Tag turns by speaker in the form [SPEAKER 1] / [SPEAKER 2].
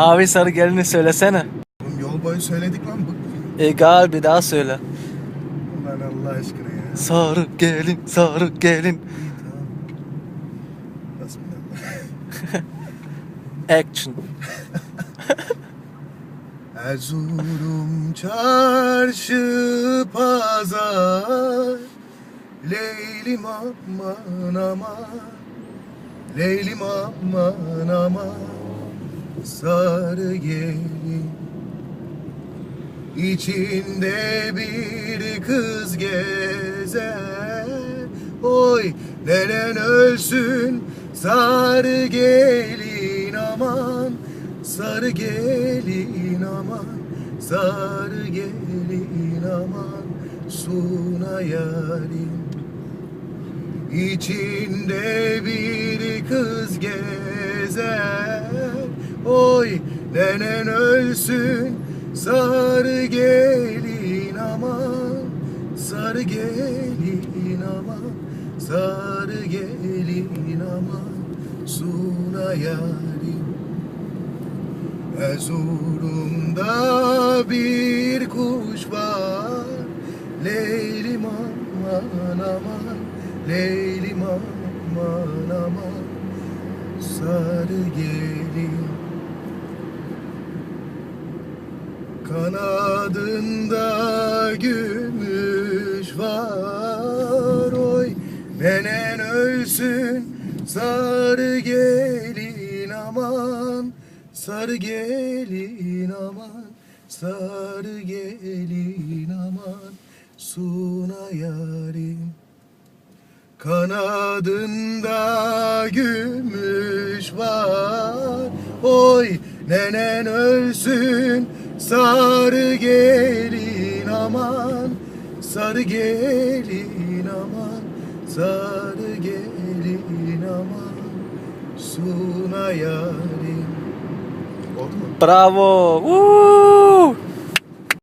[SPEAKER 1] Abi sarı gelini söylesene.
[SPEAKER 2] Oğlum yol boyu söyledik lan bu.
[SPEAKER 1] Egal bir daha söyle.
[SPEAKER 2] Lan Allah aşkına ya.
[SPEAKER 1] Sarı gelin, sarı gelin.
[SPEAKER 2] İyi tamam. Bismillah.
[SPEAKER 1] Action.
[SPEAKER 2] Erzurum çarşı pazar Leylim aman aman Leylim aman aman Sarı gelin İçinde bir kız gezer. Oy nenen ölsün Sarı gelin aman. Sarı gelin aman Sarı gelin aman. Suna yarim. İçinde bir kız gezer Oy nenen ölsün Sarı gelin aman Sarı gelin aman Sarı gelin aman Suna yarim. Erzurum'da bir kuş var Leylim aman aman Leylim aman aman Sarı gelin Kanadında gümüş var Oy. Nenen ölsün Sarı gelin aman. Sarı gelin aman Sarı gelin aman. Suna yarim. Kanadında gümüş var Oy. Nenen ölsün Sarı gelin aman Sarı gelin aman Sarı gelin aman Suna yarim?
[SPEAKER 1] Bravo. Woo!